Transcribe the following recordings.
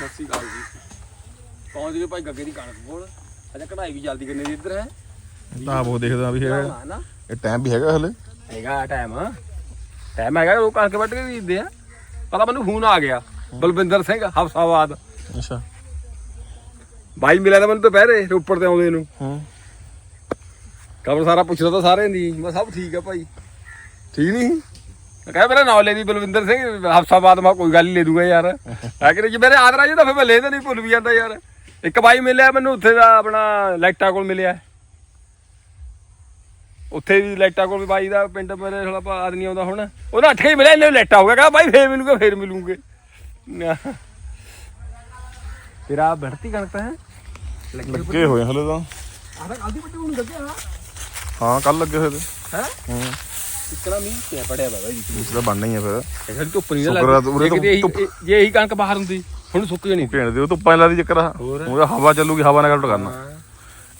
ਸਤਿ ਸ਼੍ਰੀ ਅਕਾਲ ਜੀ। ਪਹੁੰਚ ਗਏ ਭਾਈ ਗੱਗੇ ਦੀ ਕਣਕ ਕੋਲ। ਅਜਾ ਕਢਾਈ ਵੀ ਜਲਦੀ ਕਰਨੀ ਦੀ ਇੱਧਰ ਹੈ। ਤਾਂ ਉਹ ਦੇਖਦਾ ਵੀ ਹੈਗਾ। ਨਾ? ਇਹ ਟਾਈਮ ਵੀ ਹੈਗਾ ਹਲੇ। ਹੈਗਾ ਟਾਈਮ ਟਾਈਮ ਹੈਗਾ ਉਹ ਕਣਕ ਵੱਢ ਕੇ ਵੀਰਦੇ ਆ। ਪਤਾ ਮੈਨੂੰ ਫੋਨ ਆ ਗਿਆ ਬਲਵਿੰਦਰ ਸਿੰਘ ਹਫਸਾਬਾਦ। ਅੱਛਾ। ਬਾਈ ਮਿਲਿਆ ਤਾਂ ਮੈਨੂੰ ਦੁਪਹਿਰੇ ਰੋਪੜ ਤੇ ਆਉਂਦੇ ਨੂੰ। ਹੂੰ। ਖਬਰ ਸਾਰਾ ਪੁੱਛਦਾ ਤਾਂ ਸਾਰੇ ਦੀ। ਮੈਂ ਸਭ ਠੀਕ ਆ ਭਾਈ। ਠੀਕ ਨਹੀਂ? ਕਹਿੰਦਾ ਮੇਰਾ ਨਾਮ ਲੈ ਦੀ ਬਲਵਿੰਦਰ ਸਿੰਘ ਹਫਸਾਬਾਦ ਮੈਂ ਕੋਈ ਗੱਲ ਹੀ ਲੈ ਦੂੰਗਾ ਯਾਰ। ਆ ਕਿ ਜੇ ਮੇਰੇ ਆਦਰਾ ਜੀ ਤਾਂ ਫਿਰ ਮੈਂ ਲੈ ਤਾਂ ਨਹੀਂ ਭੁੱਲ ਵੀ ਜਾਂਦਾ ਯਾਰ। ਇੱਕ ਬਾਈ ਮਿਲਿਆ ਮੈਨੂੰ ਉੱਥੇ ਦਾ ਆਪਣਾ ਲਾਈਟਾਂ ਕੋਲ ਮਿਲਿਆ। ਉੱਥੇ ਵੀ ਲਾਈਟਾਂ ਕੋਲ ਵੀ ਬਾਈ ਦਾ ਪਿੰਡ ਮੇਰੇ ਥੋੜਾ ਆਦ ਨਹੀਂ ਆਉਂਦਾ ਹੁਣ। ਉਹਦਾ ਅੱਠੇ ਮਿਲਿਆ ਇਹਨੇ ਲਾਈਟਾਂ ਹੋ ਗਿਆ ਕਹਿੰਦਾ ਬਾਈ ਫੇਰ ਮਿਲੂਗਾ ਫੇਰ ਮਿਲੂਗੇ। ਤੇਰਾ ਬੜਤੀ ਕਣਕ ਹੈ। ਲੱਗੇ ਹੋਏ ਹਲੇ ਤਾਂ। ਆਦਾ ਕੱਲ ਦੀ ਬੱਟੀ ਹੁਣ ਲੱਗਿਆ ਹਾਂ ਕੱਲ ਲੱਗੇ ਹੋਏ ਤੇ। ਹੈ? ਹੂੰ। ਇਤਨਾ ਮੀਂਹ ਪਿਆ ਪੜਿਆ ਬਾਬਾ ਜੀ ਇਸ ਦਾ ਬਣਨਾ ਹੀ ਆ ਫਿਰ ਇਹ ਧੁੱਪ ਨਹੀਂ ਸ਼ੁਕਰ ਆ ਉਰੇ ਲੱਗਦੀ ਤਾਂ ਜੇ ਧੁੱਪ- ਇਹੀ- ਜੇ ਇਹੀ ਕਣਕ ਬਾਹਰ ਹੁੰਦੀ ਹੁਣ ਸੁੱਕ ਜਾਣੀ ਸੀ। ਭੇਣ ਦੇ ਉਹ ਧੁੱਪਾਂ ਲਾ ਦੀ ਚੱਕਰ ਆ ਹੋਰ। ਉਹਦਾ ਹਵਾ ਚੱਲੂਗੀ ਹਵਾ ਨਾਲ ਗੱਲ ਕਰਨਾ ਹਾਂ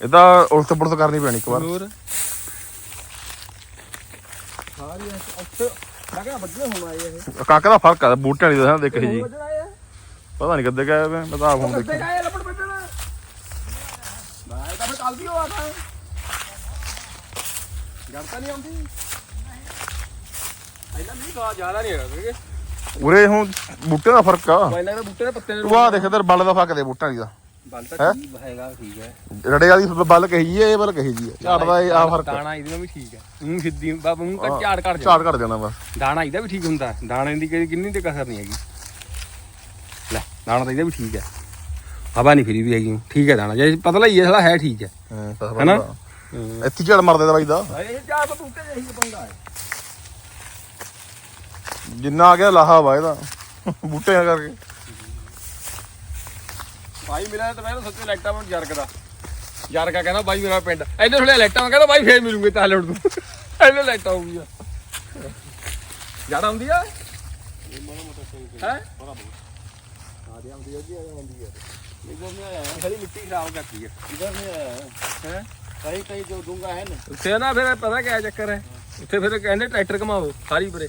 ਇਹਦਾ ਉਲਟ ਪੁਲਟ ਕਰਨੀ ਪੈਣੀ ਇੱਕ ਵਾਰ ਹੋਰ ਸਾਰੀ ਉੱਤੇ ਲੱਗਣਾ ਵੱਡੇ ਹੁਣ ਆਏ ਇਹ ਕਾਕਾ ਦਾ ਫ਼ਰਕ ਆ ਬੂਟਿਆਂ ਵਾਲੀ ਦਾ ਦੇਖ ਜੀ ਵੱਜਣਾ ਆਏ ਪਤਾ ਨਹੀਂ ਕਦੇ ਵੇ ਮੈਂ ਤਾਂ ਆਪ ਹੁਣ ਕੱਦੇ ਦੇਖਿਆ ਗਏ ਲੱਪੜ ਵੱਜਣਾ ਬਾਈ ਤਾਂ ਫਿਰ ਕੱਲ ਦੀ ਹੋਆ ਤਾਂ ਜੜਤਾ ਨਹੀਂ ਆਉਂਦੀ ਪਹਿਲਾਂ ਮੀਂਹ ਤਾਂ ਜ਼ਿਆਦਾ ਨਹੀਂ ਹੈਗਾ ਕਿਉਂਕਿ ਉਰੇ ਹੁਣ ਬੂਟਿਆਂ ਦਾ ਫ਼ਰਕ ਆ। ਪਹਿਲਾਂ ਤਾਂ ਬੂਟੇ ਦੇ ਪੱਤੇ ਨੇ ਤੂੰ ਆ ਦੇਖ ਇਧਰ ਬਲ ਦਾ ਫ਼ਰਕ ਦੇ ਬੂਟਿਆਂ ਦੀ ਦਾ। ਬਲ ਤਾਂ ਠੀਕ ਹੈਗਾ ਠੀਕ ਹੈ। ਰੜੇ ਵਾਲੀ ਬਲ ਕਹੀ ਜੀ ਇਹ ਬਲ ਕਹੀ ਜੀ। ਝਾੜਦਾ ਇਹ ਆ ਫ਼ਰਕ ਆ। ਦਾਣਾ ਇਹਦਾ ਵੀ ਠੀਕ ਹੈ। ਮੂੰਹ ਸਿੱਧੀ ਬਾਬਾ ਮੂੰਹ ਤਾਂ ਝਾੜ ਘੜ ਜਾ ਝਾੜ ਘਟ ਜਾਣਾ ਬਸ। ਦਾਣਾ ਇਹਦਾ ਵੀ ਠੀਕ ਹੁੰਦਾ ਦਾਣੇ ਦੀ ਕਿੰਨੀ ਤੇ ਕਸਰ ਨਹੀਂ ਹੈਗੀ। ਲੈ ਦਾਣਾ ਤਾਂ ਇਹਦਾ ਵੀ ਠੀਕ ਹੈ। ਹਵਾ ਨਹੀਂ ਫਿਰੀ ਵੀ ਹੈਗੀ ਠੀਕ ਹੈ ਦਾਣਾ। ਜੇ ਪਤਲਾ ਹੀ ਹੈ ਸਾਲਾ ਹੈ ਠੀਕ ਹੈ। ਹਾਂ ਤਾਂ ਹੈਨਾ? ਇੱਥੇ ਝੜ ਮਰਦੇ ਦਾ ਬਾਈ ਦਾ। ਇਹ ਚਾਰ ਬੂਟੇ ਜਿਹੀ ਪੰਗਾ ਹੈ। ਜਿੰਨਾ ਆ ਗਿਆ ਲਾਹਾ ਵਾ ਇਹਦਾ ਬੂਟਿਆਂ ਕਰਕੇ। ਭਾਈ ਮਿਲਿਆ ਤਾਂ ਮੈਨੂੰ ਸੱਚੇ ਲੈਟਾ ਮੈਨੂੰ ਜਰਗ ਦਾ। ਜਰਗਾ ਕਹਿੰਦਾ ਬਾਈ ਮੇਰਾ ਪਿੰਡ। ਇਹਨੇ ਥੋੜੇ ਲੈਟਾ ਕਹਿੰਦਾ ਬਾਈ ਫੇਰ ਮਿਲੂਗੇ ਤਾਂ ਲੋੜ ਨੂੰ ਇਹਨੇ ਲੈਟਾ ਹੋ ਗਈਆਂ। ਯਾਰ ਆਉਂਦੀ ਆ? ਹੈ? ਆਦੀ ਆਉਂਦੀ ਆ ਜੀ ਆਉਂਦੀ ਆ ਇਧਰ ਨਹੀਂ ਆਇਆ ਸਾਰੀ ਮਿੱਟੀ ਖਰਾਬ ਕਰਤੀ ਹੈ। ਇਧਰ ਨਹੀਂ ਆਇਆ ਹੈ ਕਈ ਕਈ ਜੋ ਡੂੰਗਾ ਹੈ ਨਾ ਫਿਰ ਪਤਾ ਕਿਆ ਚੱਕਰ ਉੱਥੇ ਫਿਰ ਕਹਿੰਦੇ ਟਰੈਕਟਰ ਘਮਾਓ ਸਾਰੀ ਪਰੇ।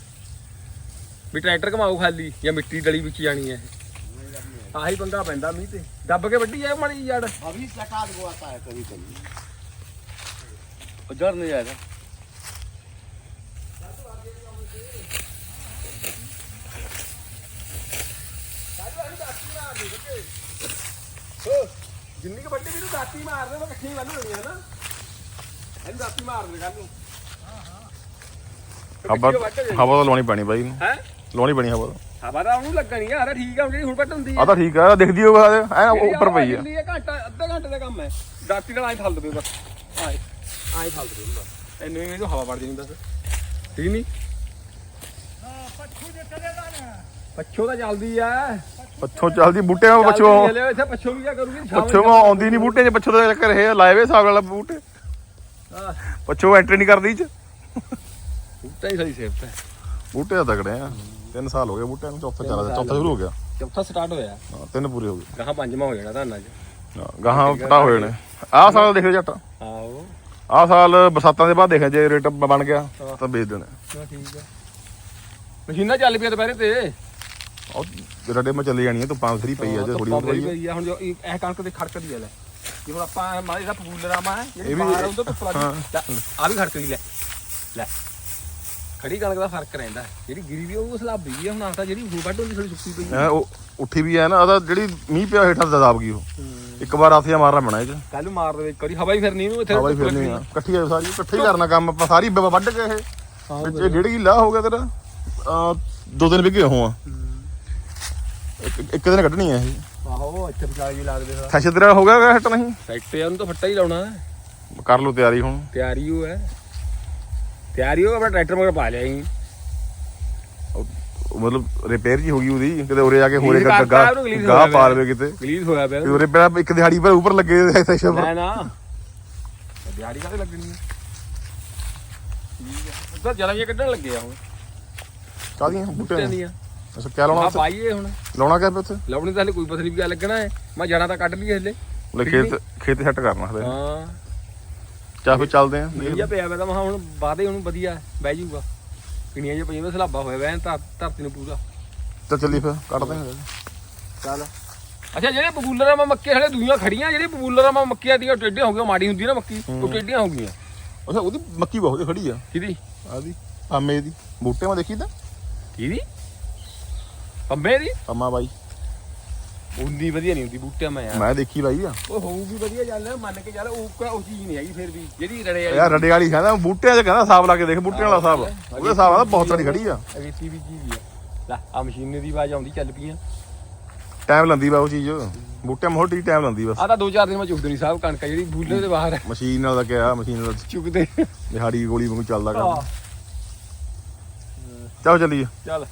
ਵੀ ਟਰੈਕਟਰ ਘਮਾਓ ਖਾਲੀ ਜਾਂ ਮਿੱਟੀ ਡਲੀ ਵਿੱਚ ਜਾਣੀ ਹੈ ਇਹ। ਆਹੀ ਪੰਗਾ ਪੈਂਦਾ ਮੀਂਹ ਤੇ ਦੱਬ ਕੇ ਵੱਡੀ ਐ ਮਾੜੀ ਜੜ अभी सकाल को आता है कभी कभी उधर नहीं आएगा ਜਿੰਨੀ ਕ ਵੱਡੀ ਵੀ ਤੂੰ ਦਾਤੀ ਮਾਰਦੇ ਉਹ ਇਕੱਠੀ ਬੰਨ ਹੋਣੀ ਹੈ ਨਾ ਇਹਨੂੰ ਦਾਤੀ ਮਾਰਦੇ ਕੱਲ ਨੂੰ ਹਵਾ ਹਵਾ ਤਾਂ ਲਾਉਣੀ ਪੈਣੀ ਬਾਈ ਨੂੰ ਹੈ ਲਾਉਣੀ ਪੈਣੀ ਹਵਾ ਤਾਂ ਹਵਾ ਤਾਂ ਉਹਨੂੰ ਲੱਗਣੀ ਆ ਅਰੇ ਠੀਕ ਆ ਹੁਣ ਜਿਹੜੀ ਹੁਣ ਵੱਟ ਹੁੰਦੀ ਆ। ਤਾਂ ਠੀਕ ਆ ਦਿਖਦੀ ਹੋਵੇ ਐ ਉੱਪਰ ਪਈ ਆ। ਹੈ ਘੰਟਾ ਅੱਧਾ ਘੰਟੇ ਦਾ ਕੰਮ ਹੈ। ਦਾਤੀ ਨਾਲ ਐਂ ਥਲ ਦਵੇ ਬਸ ਆਏ ਐਂ ਥਲ ਬਸ ਇੰਨੇ ਇਹਨੂੰ ਹਵਾ ਵੜ ਜਾਣੀ ਬਸ। ਠੀਕ ਨਹੀਂ? ਪੱਛੋ ਤਾਂ ਚੱਲਦੀ ਆ। ਪੱਛੋਂ ਚੱਲਦੀ ਬੂਟਿਆਂ ਵਿੱਚ ਪੱਛੋਂ। ਚੱਲਦੀ ਇੱਥੇ ਪੱਛੋ ਵੀ ਕੀ ਕਰੂਗੀ ਸ਼ਾਮ ਪੱਛੋਂ ਮੈਂ ਆਉਂਦੀ ਨਹੀਂ ਬੂਟੇ 'ਚ ਪੱਛੋਂ ਦਾ ਚੱਕਰ ਇਹ ਲਾਏ ਵੇ ਹਿਸਾਬ ਨਾਲ ਬੂਟੇ। ਹਾਂ। ਪੱਛੋਂ ਐਂਟਰੀ ਨਹੀਂ ਕਰਦੀ ਚ। ਬੂਟਾ ਹੀ ਸਹੀ ਸੇਫ ਹੈ। ਬੂਟੇ ਤਾਂ ਤਗੜੇ ਆ। ਤਿੰਨ ਸਾਲ ਹੋ ਗਏ ਬੂਟਿਆਂ ਨੂੰ ਚੌਥਾ ਚੱਲ ਰਿਹਾ ਚੌਥਾ ਸ਼ੁਰੂ ਹੋ ਗਿਆ। ਚੌਥਾ ਸਟਾਰਟ ਹੋਇਆ। ਹਾਂ, ਤਿੰਨ ਪੂਰੇ ਹੋ ਗਏ। ਗਾਹਾਂ ਪੰਜਵਾਂ ਹੋ ਜਾਣਾ ਧਾਨਾਂ 'ਚ ਹਾਂ, ਗਾਹਾਂ ਪਟਾ ਹੋਏ ਨੇ ਆਹ ਸਾਲ ਦੇਖੋ ਜੱਟ ਆਹੋ। ਆਹ ਸਾਲ ਬਰਸਾਤਾਂ ਦੇ ਬਾਅਦ ਦੇਖਿਆ ਜੇ ਰੇਟ ਬਣ ਗਿਆ ਤਾਂ ਵੇਚ ਦੇਣਾ। ਨਾ ਠੀਕ ਆ। ਮਸ਼ੀਨਾਂ ਚੱਲ ਪਈਆਂ ਦੁਪਹਿਰੇ ਤੇ। ਉਹ ਰੜੇ ਮੈਂ ਚੱਲੀ ਜਾਣੀ ਹੈ ਧੁੱਪਾਂ ਫਰੀ ਪਈ ਆ ਜੇ ਥੋੜੀ ਬਹੁਤੀ ਪਈ ਪਈ ਆ। ਹੁਣ ਜੋ ਇਹ ਇਹ ਕਣਕ ਦੇ ਖੜਕਦੀ ਆ ਲੈ। ਜੇ ਹੁਣ ਆਪਾਂ ਮਾਰੇ ਦਾ ਹੈ ਜਿਹੜੀ ਇਹ ਵੀ- ਬਾਹਰ ਉਹਦੇ ਧੁੱਪ ਲੱਗੀ ਆ ਵੀ ਖੜਕਦੀ ਲੈ। ਲੈ। ਖੜੀ ਕਣਕ ਦਾ ਫ਼ਰਕ ਰਹਿੰਦਾ। ਜਿਹੜੀ ਗਿਰੀ ਵੀ ਉਹ ਸਲਾਬੀ ਵੀ ਆ। ਹੁਣ ਆ ਤਾਂ ਜਿਹੜੀ ਹੁਣ ਵੱਢ ਹੁੰਦੀ ਥੋੜੀ ਸੁੱਕੀ ਪਈ ਐ ਉਹ ਉੱਠੀ ਵੀ ਐ ਨਾ ਉਹਦਾ ਜਿਹੜੀ ਮੀਂਹ ਪਿਆ ਹੇਠਾਂ ਦਦਾਬ ਗਈ ਉਹ। ਇੱਕ ਵਾਰ ਆਥੀਆ ਮਾਰਨਾ ਪੈਣਾ ਇਹ ਕੱਲ ਨੂੰ ਮਾਰ ਦੇਵੇ ਇੱਕ ਵਾਰੀ ਹਵਾ ਹੀ ਫਿਰਨੀ ਇਹਨੂੰ ਇੱਥੇ। ਹਵਾ ਹੀ ਫਿਰਨੀ ਆ। ਇਕੱਠੀ ਆ ਸਾਰੀ ਇਕੱਠੇ ਕਰਨਾ ਕੰਮ ਆਪਾਂ ਸਾਰੀ ਵੱਢ ਕੇ ਇਹ। ਵਿੱਚ ਡੇਢ ਕਿੱਲਾ ਹੋ ਗਿਆ ਤੇਰਾ। ਆ ਦੋ ਦਿਨ ਵਿਗੇ ਹੋ ਆ। ਇੱਕ ਦਿਨ ਕੱਢਣੀ ਆ ਇਹ। ਆਹੋ ਇੱਥੇ ਵਿਚਾਲੇ ਵੀ ਲਾ ਦੇ ਸਾਰਾ। ਖੈਸ਼ ਤੇਰਾ ਹੋ ਗਿਆ ਹਿੱਟ ਨਹੀਂ? ਫੈਕਟਰੀ ਉਹਨੂੰ ਤਾਂ ਫੱਟਾ ਹੀ ਲਾਉਣਾ। ਕਰ ਲਓ ਤਿਆਰੀ ਹੁਣ। ਤਿਆਰੀ ਹੈ। ਤਿਆਰੀ ਉਹ ਆਪਣਾ ਟਰੈਕਟਰ ਮਗਰ ਪਾ ਲਿਆ ਸੀ ਉਹ ਮਤਲਬ ਰਿਪੇਅਰ ਜੀ ਹੋ ਗਈ ਉਹਦੀ ਕਿਤੇ ਉਰੇ ਆ ਕੇ ਹੋਰੇ ਗਾਹ ਹੋਇਆ ਪਾ। ਲਵੇ ਕਿਤੇ। ਰਿਲੀਜ਼ ਹੋਇਆ ਪਿਆ। ਤੇ ਉਰੇ ਪਹਿਲਾਂ ਇੱਕ ਦਿਹਾੜੀ ਪਰ ਉੱਪਰ ਲੱਗੇ ਸੈਸ਼ਨ ਨਾ ਨਾ। ਦਿਹਾੜੀ ਕਾਹਦੇ ਲੱਗਣੀ ਹੈ ਉਧਰ ਜਲਾਂ ਜਿਹਾ ਕੱਢਣ ਲੱਗੇ ਆ ਹੁਣ। ਕਾਦੀਆਂ ਬੂਟੇ ਦੀਆਂ। ਅੱਛਾ ਕਿਆ ਲਾਉਣਾ ਆ? ਪਾਈਏ ਹੁਣ। ਲਾਉਣਾ ਕਿਆ ਪਿਆ ਉੱਥੇ? ਲਾਉਣੀ ਤਾਂ ਹਲੇ ਕੋਈ ਨਹੀਂ ਵੀ ਲੱਗਣਾ ਹੈ। ਮੈਂ ਜੜਾਂ ਤਾਂ ਕੱਢ ਲਈ ਹਲੇ। ਖੇਤ ਖੇਤ ਸੈੱਟ ਕਰਨਾ ਹਲੇ। ਹਾਂ। ਚਾ ਫਿਰ ਚੱਲਦੇ ਆਂ। ਵਧੀਆ ਪਿਆ ਵਾ ਤਾਂ ਮੈਂ ਕਿਹਾ ਹੁਣ ਬਾਦੇ ਹੁਣ ਵਧੀਆ ਬਹਿ ਜਾਊਗਾ। ਕਿਣੀਆਂ ਜਿਹਾ ਪਈਆਂ ਵਾ ਸਲਾਬਾ ਹੋਇਆ ਵੈਨ ਧਰਤੀ ਨੂੰ ਪੂਰਾ। ਤਾਂ ਚੱਲੀ ਫਿਰ ਕੱਢਦੇ ਆਂ ਚੱਲ। ਅੱਛਾ ਜਿਹੜੇ ਬਬੂਲਰਾਂ ਮਾ ਮੱਕੇ ਹਲੇ ਦੂਈਆਂ ਖੜੀਆਂ ਜਿਹੜੇ ਬਬੂਲਰਾਂ ਮਾ ਮੱਕੀਆਂ ਦੀਆਂ ਟੇਡੀਆਂ ਹੋ ਗਈਆਂ ਮਾੜੀ ਹੁੰਦੀ ਨਾ ਮੱਕੀ ਉਹ ਟੇਡੀਆਂ ਹੋ ਗਈਆਂ। ਅੱਛਾ ਉਹਦੀ ਮੱਕੀ ਬਹੁਤ ਖੜੀ ਆ। ਕਿਹਦੀ? ਆਦੀ ਆਮੇ ਦੀ। ਬੂਟੇ ਮੈਂ ਦੇਖੀ ਤਾਂ। ਕਿਹਦੀ? ਪੰਬੇ ਦੀ? ਅੰਮਾ ਬਾਈ। ਉਨੀ ਵਧੀਆ ਨਹੀਂ ਹੁੰਦੀ ਬੂਟਿਆਂ ਮੈਂ ਯਾਰ। ਮੈਂ ਦੇਖੀ ਬਾਈ ਆ। ਉਹ ਹੋਊਗੀ ਵਧੀਆ ਚੱਲ ਮੰਨ ਕੇ ਚੱਲ ਉਹ ਉਹ ਚੀਜ਼ ਨਹੀਂ ਹੈਗੀ ਫਿਰ ਵੀ ਜਿਹੜੀ ਰੜੇ ਵਾਲੀ। ਯਾਰ ਰੱਡੇ ਵਾਲੀ ਕਹਿੰਦਾ ਬੂਟਿਆਂ 'ਚ ਕਹਿੰਦਾ ਹਿਸਾਬ ਲਾ ਕੇ ਦੇਖ ਬੂਟਿਆਂ ਵਾਲਾ ਹਿਸਾਬ ਉਹਦੇ ਹਿਸਾਬ ਨਾਲ ਬਹੁਤ ਸਾਰੀ ਖੜੀ ਆ। ਅਗੇਤੀ ਵੀ ਚੀਜ਼ ਆ। ਲੈ ਆ ਮਸ਼ੀਨ ਦੀ ਆਵਾਜ਼ ਆਉਂਦੀ ਚੱਲ ਪਈਆਂ ਟਾਈਮ ਲੰਦੀ ਬਾ ਉਹ ਚੀਜ਼। ਬੂਟਿਆਂ ਮੋਟੀ ਟਾਈਮ ਲੰਦੀ ਬਸ। ਆ ਤਾਂ ਦੋ ਚਾਰ ਦਿਨ ਮੈਂ ਚੁੱਕਦੇ ਨਹੀਂ ਸਾਹਿਬ ਕਣਕ ਜਿਹੜੀ ਬੂਲੇ ਦੇ ਬਾਹਰ ਹੈ ਮਸ਼ੀਨ ਨਾਲ ਕਿਹਾ ਮਸ਼ੀਨ ਨਾਲ ਚੁੱਕਦੇ। ਦਿਹਾੜੀ ਗੋਲੀ ਵਾਂਗੂ ਚੱਲਦਾ ਕੰਮ। ਚੱਲ ਚੱਲੀਏ। ਚੱਲ।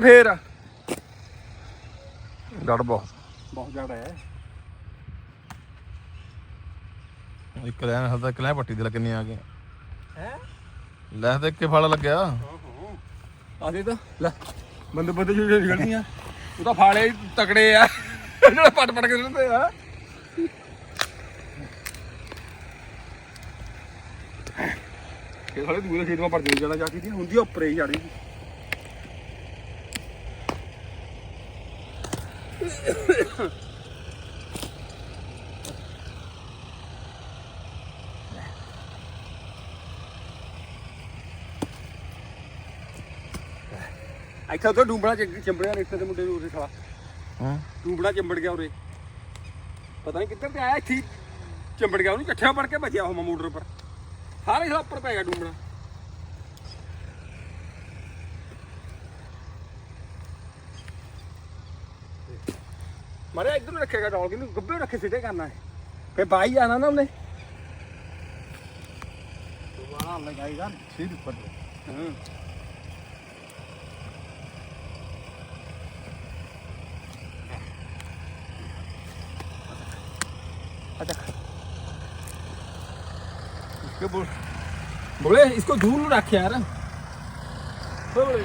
ਤੇ ਫੇਰ। ਗੜ ਬਹੁਤ। ਬਹੁਤ ਜ਼ਿਆਦਾ ਹੈ। ਇੱਕ ਲੈਣ ਹੱਦਾ ਲੈ ਪੱਟੀ ਦੇ ਲੱਗਣੀ ਆ ਗਏ ਹੈ? ਲੈ ਤੇ ਇੱਕੇ ਫਲ ਲੱਗਿਆ। ਆ ਦੇ ਤਾਂ ਲੈ ਬੰਦੇ ਬੰਦੇ ਛੋਟੇ ਨਿਕਲਦੀਆਂ ਉਹ ਤਾਂ ਫਾਲੇ ਤਕੜੇ ਆ। ਜਿਹੜੇ ਪਟ ਪਟ ਕੇ ਦਿੰਦੇ ਆ। ਇਹ ਸਾਲੇ ਦੂਏ ਖੇਤ ਮਾ ਪੜ ਜਾਣਾ ਜਾ ਕੇ ਹੁੰਦੀ ਉੱਪਰੇ ਹੀ ਜਾੜੀ ਇੱਥੇ ਉੱਥੇ ਡੂੰਬਣਾ ਚ- ਚੰਬੜਿਆ ਰਿਸ਼ਤੇ ਦੇ ਮੁੰਡੇ ਨੂੰ ਉਰੇ ਸਾਲਾ। ਹਾਂ। ਡੂੰਬਣਾ ਚੰਬੜ ਗਿਆ ਉਰੇ। ਪਤਾ ਨਹੀਂ ਕਿੱਧਰ ਤੇ ਆਇਆ ਇੱਥੇ ਹੀ। ਚੰਬੜ ਗਿਆ ਉਹਨੂੰ ਇਕੱਠਿਆਂ ਪੜ ਕੇ ਬਚਿਆ ਉਹ ਮੋਟਰ ਪਰ ਸਾਰੇ ਸਾਲਾ ਉੱਪਰ ਪੈ ਗਿਆ ਡੂੰਬਣਾ। ਮਾਰੇ ਇੱਧਰ ਨੂੰ ਰੱਖੇਗਾ ਡੋਲ ਕਿਨੂੰ ਗੱਬੇ ਨੂੰ ਰੱਖੇ ਸਿੱਧੇ ਕਰਨਾ ਹੈ ਫੇ ਬਾਈ ਆਣਾ ਨਾ ਉਹਨੇ वहाँ लगाएगा सिर पर ਹਾਂ अच्छा इसके बोल बोले इसको धूल रख यार बोले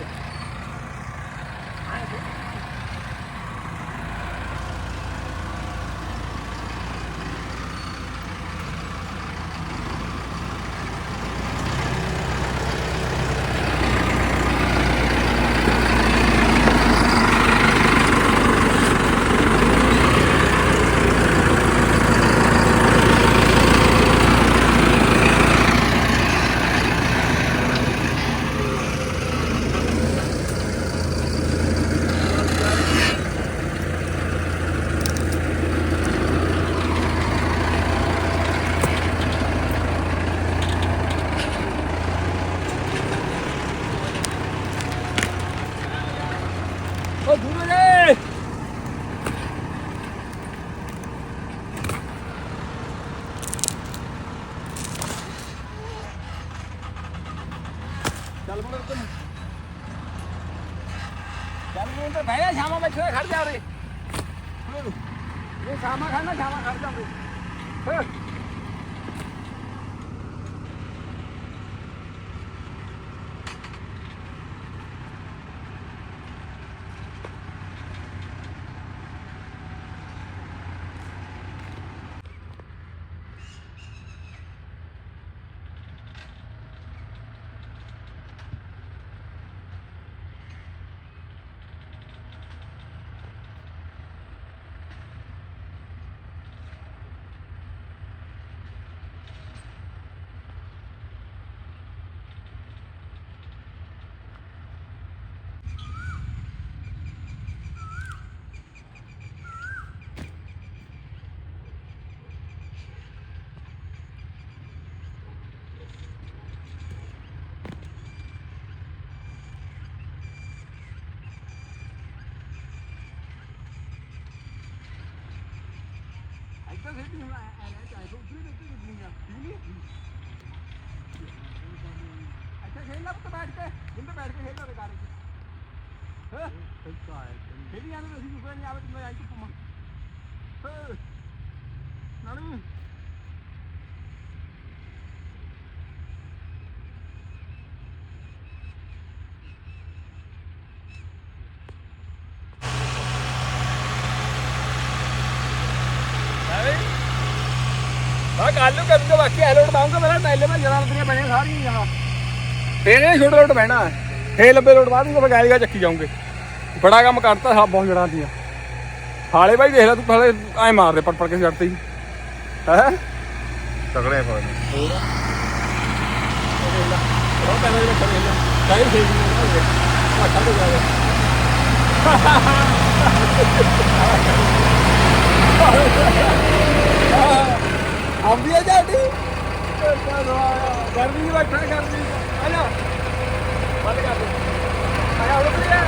ਚੱਲ ਮੁੰਡੇ ਤੂੰ ਚੱਲ ਮੁੰਡੇ ਬਹਿ ਜਾ, ਸ਼ਾਮਾ ਵਿੱਚ ਖੜ ਜਾ ਉਰੇ। ਇਹ ਸ਼ਾਮਾ ਖਾਣਾ ਸ਼ਾਮਾ ਖੜ ਜਾ ਉਰੇ। ਜਿੰਦੇ ਬੈਠ ਕੇ ਖੇਡ ਰੇ ਗਾੜੀ ਹਾਂ? ਚੰਗਾ ਹੈ ਖੇਡੀ ਜਾਂਦੇ ਅਸੀਂ ਦੂਸਰੇ ਨਹੀਂ ਆਵੇ ਤੂੰ ਆਈ ਤੂੰ ਪਮਾ ਹਾਂ? ਨਾਨੂ? ਮੈਂ ਕੱਲ ਨੂੰ ਕਰੂੰਗਾ ਬਾਕੀ ਐਲੋਟ ਪਾਉਂਗਾ ਮੇਰਾ ਟਾਈਲੇ ਮੈਂ ਜਰਾਂ ਦੀਆਂ ਬਣੀਆਂ ਸਾਰੀਆਂ। ਜਹਾਂ ਫੇਰ ਇਹ ਛੋਟੇ ਲੋਟ ਬਹਿਣਾ ਫੇਰ ਲੰਬੇ ਲੋਟ ਬਾਅਦ ਨੂੰ ਗਾਲੀ ਗਾ ਚੱਕੀ ਜਾਉਂਗੇ ਬੜਾ ਕੰਮ ਕਰਤਾ ਸਭ ਬਹੁਤ ਜੜਾਂ ਦੀਆਂ। ਹਾਲੇ ਭਾਈ ਦੇਖ ਲੈ ਤੂੰ ਹਾਲੇ ਐ ਮਾਰਦੇ ਪੜ ਪੜ ਕੇ ਛੱਡਤੇ ਹੀ। ਹੈ? ਤਗੜੇ ਫੜ ਉਹ ਕਹਿੰਦਾ ਜਿਹੜਾ ਕਰੇ ਨਾ ਕਾਹੇ ਫੇਰ ਨਹੀਂ ਨਾ ਆਖਾ ਤੇ ਜਾਵੇ ਆਉਂਦੀ ਆ ਜਾਂਦੀ ਗਰਮੀ ਬੈਠਾ ਗਰਮੀ ਆ ਜਾ ਬੰਦ ਕਰ ਦੇ ਆ ਜਾ ਉੜ ਪਿਆ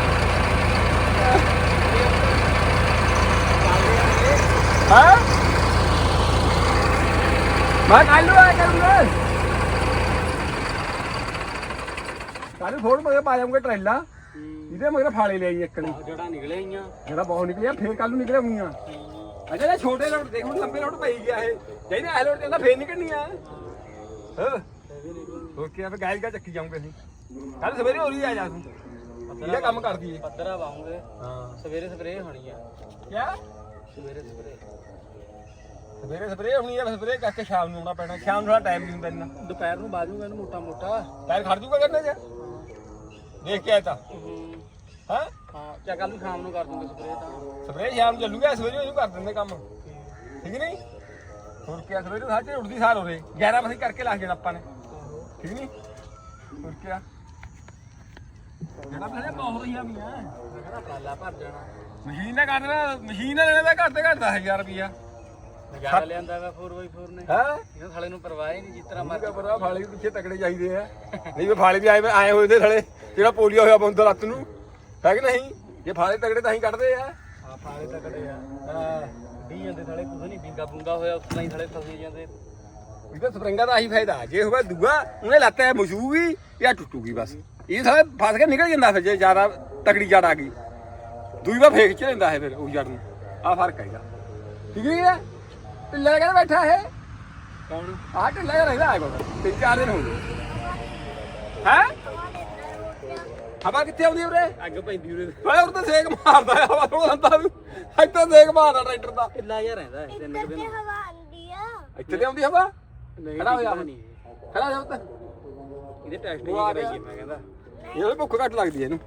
ਹਾਂ ਮੈਂ ਕੱਲ ਨੂੰ ਆਇਆ ਕਰੂੰਗਾ। ਕੱਲ ਫੋੜ ਮਗਰ ਪਾ ਜਾਊਂਗਾ ਟਰੇਲਾ। ਇਹਦੇ ਮਗਰ ਫਾਲੇ ਲੈ ਆਈ ਇੱਕਣੀ ਜੜਾ ਨਿਕਲੇ ਆਈਆਂ ਜਿਹੜਾ ਬਹੁਤ ਨਿਕਲਿਆ ਫੇਰ ਕੱਲ ਨੂੰ ਨਿਕਲਿਆ ਹੋਈਆਂ ਅਜਾ ਇਹ ਛੋਟੇ ਲੋਟ ਦੇਖ ਹੁਣ ਲੰਬੇ ਲੋਟ ਪਈ ਗਿਆ ਇਹ। ਜਿਹਨੇ ਐ ਲੋਟ ਜਾਂਦਾ ਫੇਰ ਨਿਕਲਣੀ ਆ। ਹਾਂ। ਹੋਰ ਕੀ ਆ ਫੇ ਗਾਇਲ ਕਾ ਚੱਕੀ ਜਾਊਂਗੇ ਅਸੀਂ। ਕੱਲ ਸਵੇਰੇ ਹੋਰੀ ਆ ਜਾ ਤੂੰ। ਇਹਦਾ ਕੰਮ ਕਰਦੀ ਏ। ਪੱਧਰਾ ਵਾਉਂਗੇ ਹਾਂ। ਸਵੇਰੇ ਸਪਰੇ ਹੋਣੀ ਆ। ਕਿਆ? ਸਵੇਰੇ ਸਪਰੇ ਸਵੇਰੇ ਸਪਰੇ ਹੋਣੀ ਆ ਸਪਰੇ ਕਰਕੇ ਸ਼ਾਮ ਨੂੰ ਆਉਣਾ ਪੈਣਾ। ਸ਼ਾਮ ਨੂੰ ਥੋੜਾ ਟਾਈਮ ਨਹੀਂ ਹੁੰਦਾ ਇੰਨਾ ਦੁਪਹਿਰ ਨੂੰ ਬਾਜੂਗਾ ਇਹਨੂੰ ਮੋਟਾ ਮੋਟਾ। ਟਾਇਰ ਖੜ ਜੂਗਾ ਕਰਨੇ ਚ? ਦੇਖ ਕੇ ਆਇਆ ਤਾਂ। ਹਾਂ। ਹਾਂ? ਚਾ ਕੱਲ ਨੂੰ ਸ਼ਾਮ ਨੂੰ ਕਰ ਦੂੰਗੇ ਸਪਰੇ ਤਾਂ। ਸਪਰੇ ਸ਼ਾਮ ਨੂੰ ਚੱਲੂਗਾ ਸਵੇਰੇ ਉਹਨੂੰ ਕਰ ਦਿੰਦੇ ਕੰਮ। ਠੀਕ ਨਹੀਂ? ਹੋਰ ਕੀ ਆ, ਸਵੇਰੇ ਸਾਜੇ ਉੱਠਦੀ ਸਾਰ ਹੋਰੇ 11 ਵਜੇ ਕਰਕੇ ਲੱਗ ਜਾਣਾ ਆਪਾਂ ਨੇ। ਠੀਕ ਨਹੀਂ? ਹੋਰ ਕੀ ਆ? ਜਿਹੜਾ ਬਹੁਤ ਰਹੀਆਂ ਮੀਆਂ। ਕਹਿੰਦਾ ਪਾਲਾ ਭਰ ਜਾਣਾ। ਮਸ਼ੀਨ ਦਾ ਕਰ ਦੇਣਾ ਮਸ਼ੀਨ ਦਾ ਲੈਣਾ ਤਾਂ ਘੱਟ ਤੇ ਘੱਟ 10000 ਰੁਪਿਆ ਨਜ਼ਾਰਾ ਲਿਆਂਦਾ ਵਾ 4x4 ਨੇ। ਹੈ? ਇਹਨਾਂ ਸਾਲੇ ਨੂੰ ਪਰਵਾਹ ਹੀ ਨਹੀਂ ਜਿਸ ਤਰ੍ਹਾਂ ਮਰਜ਼ੀ ਫਾਲੇ ਵੀ ਪਿੱਛੇ ਤਕੜੇ ਚਾਹੀਦੇ ਆ। ਨਹੀਂ ਵੀ ਫਾਲੇ ਵੀ ਆਏ ਆਏ ਹੋਏ ਦੇ ਥਲੇ ਜਿਹੜਾ ਪੋਲੀਓ ਹੋਇਆ ਬੰਦ ਲੱਤ ਨੂੰ। ਹੈ ਕਿ ਨਹੀਂ? ਜੇ ਫਾਲੇ ਤਕੜੇ ਤਾਂ ਹੀ ਕੱਢਦੇ ਆ। ਆ ਫਾਲੇ ਤਕੜੇ ਆ। ਹਾਂ ਡੀ ਜਾਂਦੇ ਸਾਲੇ ਕੁਝ ਨਹੀਂ ਬਿੰਗਾ ਬੁੰਗਾ ਹੋਇਆ ਉਤਨਾ ਹੀ ਸਾਲੇ ਫਸੇ ਜਾਂਦੇ। ਇਹਦਾ ਸਪਰਿੰਗਾ ਦਾ ਆਹੀ ਫਾਇਦਾ। ਜੇ ਹੋਵੇ ਦੂਆ ਉਹਨੇ ਲੱਤ ਐ ਮਸ਼ੂਗੀ ਜਾਂ ਟੁੱਟੂਗੀ ਬਸ। ਇਹ ਸਾਰੇ ਫਸ ਕੇ ਨਿਕਲ ਜਾਂਦਾ ਫਿਰ ਜੇ ਜ਼ਿਆਦਾ ਤਕੜੀ ਜੜ ਆ ਗਈ। ਦੂਈ ਵਾਰ ਫੇਕ ਚ ਲੈਂਦਾ ਹੈ ਫਿਰ ਉਹ ਜੜ ਨੂੰ। ਆ ਫ਼ਰਕ ਹੈਗਾ ਠੀਕ ਨਹੀਂ ਹੈ ਢਿੱਲਾ ਕਹਿੰਦਾ ਬੈਠਾ ਹੈ ਕੌਣ? ਆਹ ਢਿੱਲਾ ਜਿਹਾ ਰਹਿੰਦਾ ਹੈ ਕੋਲ। ਤਿੰਨ ਚਾਰ ਦਿਨ ਹੋ ਗਏ। ਹੈ? ਹਵਾ ਕਿੱਥੇ ਆਉਂਦੀ ਉਰੇ? ਅੱਗ ਪੈਂਦੀ ਉਰੇ। ਓਏ ਉਰ ਤਾਂ ਸੇਕ ਮਾਰਦਾ ਆ ਹਵਾ ਥੋੜਾ ਹੁੰਦਾ ਵੀ। ਇੱਥੇ ਸੇਕ ਮਾਰਦਾ ਟਰੈਕਟਰ ਦਾ। ਕਿੱਲਾ ਜਿਹਾ ਰਹਿੰਦਾ ਹੈ ਤਿੰਨ ਕੁ ਦਿਨ। ਹਵਾ ਆਂਦੀ ਆ। ਇੱਥੇ ਤੇ ਆਉਂਦੀ ਹਵਾ? ਨਹੀਂ ਖੜਾ ਹੋ ਜਾ। ਨਹੀਂ। ਖੜਾ ਜਾ ਉੱਤੇ ਇਹਦੇ ਟੈਸਟ ਹੀ ਆ ਕਰਾਈਏ ਮੈਂ ਕਹਿੰਦਾ। ਇਹ ਭੁੱਖ ਘੱਟ ਲੱਗਦੀ ਐ ਇਹਨੂੰ।